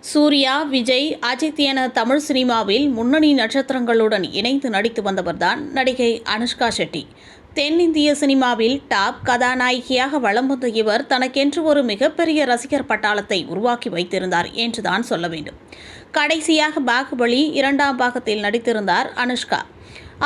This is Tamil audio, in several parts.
சூர்யா விஜய் அஜித் என தமிழ் சினிமாவில் முன்னணி நட்சத்திரங்களுடன் இணைந்து நடித்து வந்தவர்தான் நடிகை அனுஷ்கா ஷெட்டி. தென்னிந்திய சினிமாவில் டாப் கதாநாயகியாக வலம் வந்த இவர் தனக்கென்று ஒரு மிகப்பெரிய ரசிகர் பட்டாளத்தை உருவாக்கி வைத்திருந்தார் என்றுதான் சொல்ல வேண்டும். கடைசியாக பாகுபலி இரண்டாம் பாகத்தில் நடித்திருந்தார் அனுஷ்கா.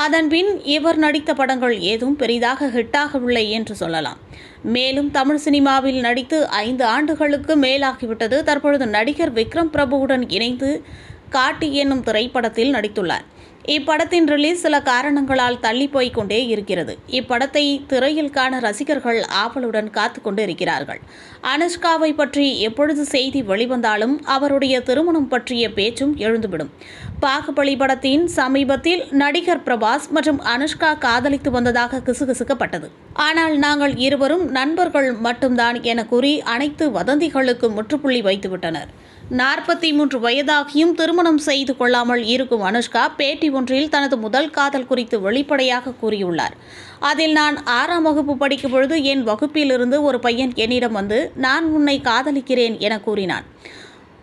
அதன்பின் இவர் நடித்த படங்கள் ஏதும் பெரிதாக ஹிட்டாகவில்லை என்று சொல்லலாம். மேலும் தமிழ் சினிமாவில் நடித்து ஐந்து ஆண்டுகளுக்கு மேலாகிவிட்டது. தற்பொழுது நடிகர் விக்ரம் பிரபுவுடன் இணைந்து காட்டி என்னும் திரைப்படத்தில் நடித்துள்ளார். இப்படத்தின் ரிலீஸ் சில காரணங்களால் தள்ளி போய் கொண்டே இருக்கிறது. இப்படத்தை திரையில் காண ரசிகர்கள் ஆவலுடன் காத்து கொண்டு இருக்கிறார்கள். அனுஷ்காவை பற்றி எப்பொழுது செய்தி வெளிவந்தாலும் அவருடைய திருமணம் பற்றிய பேச்சும் எழுந்துவிடும். பாகுபலி படத்தின் சமீபத்தில் நடிகர் பிரபாஸ் மற்றும் அனுஷ்கா காதலித்து வந்ததாக கிசுகிசுக்கப்பட்டது. ஆனால் நாங்கள் இருவரும் நண்பர்கள் மட்டும்தான் என கூறி அனைத்து வதந்திகளுக்கும் முற்றுப்புள்ளி வைத்துவிட்டனர். நாற்பத்தி மூன்று வயதாகியும் திருமணம் செய்து கொள்ளாமல் இருக்கும் அனுஷ்கா பேட்டி ஒன்றில் தனது முதல் காதல் குறித்து வெளிப்படையாக கூறியுள்ளார். அதில் நான் ஆறாம் வகுப்பு படிக்கும் பொழுது என் வகுப்பிலிருந்து ஒரு பையன் என்னிடம் வந்து நான் உன்னை காதலிக்கிறேன் என கூறினான்.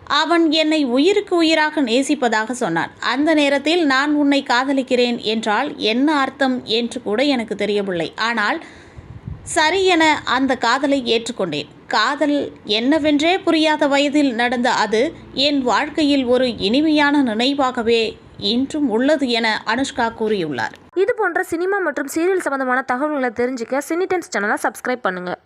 அவன் என்னை உயிருக்கு உயிராக நேசிப்பதாக சொன்னான். அந்த நேரத்தில் நான் உன்னை காதலிக்கிறேன் என்றால் என்ன அர்த்தம் என்று கூட எனக்கு தெரியவில்லை. ஆனால் சரி என அந்த காதலை ஏற்றுக்கொண்டேன். காதல் என்னவென்றே புரியாத வயதில் நடந்த அது என் வாழ்க்கையில் ஒரு இனிமையான நினைவாகவே இன்றும் உள்ளது என அனுஷ்கா கூறியுள்ளார். இது போன்ற சினிமா மற்றும் சீரியல் சம்பந்தமான தகவல்களை தெரிஞ்சுக்க சினிடென்ஸ் சேனலை சப்ஸ்கிரைப் பண்ணுங்கள்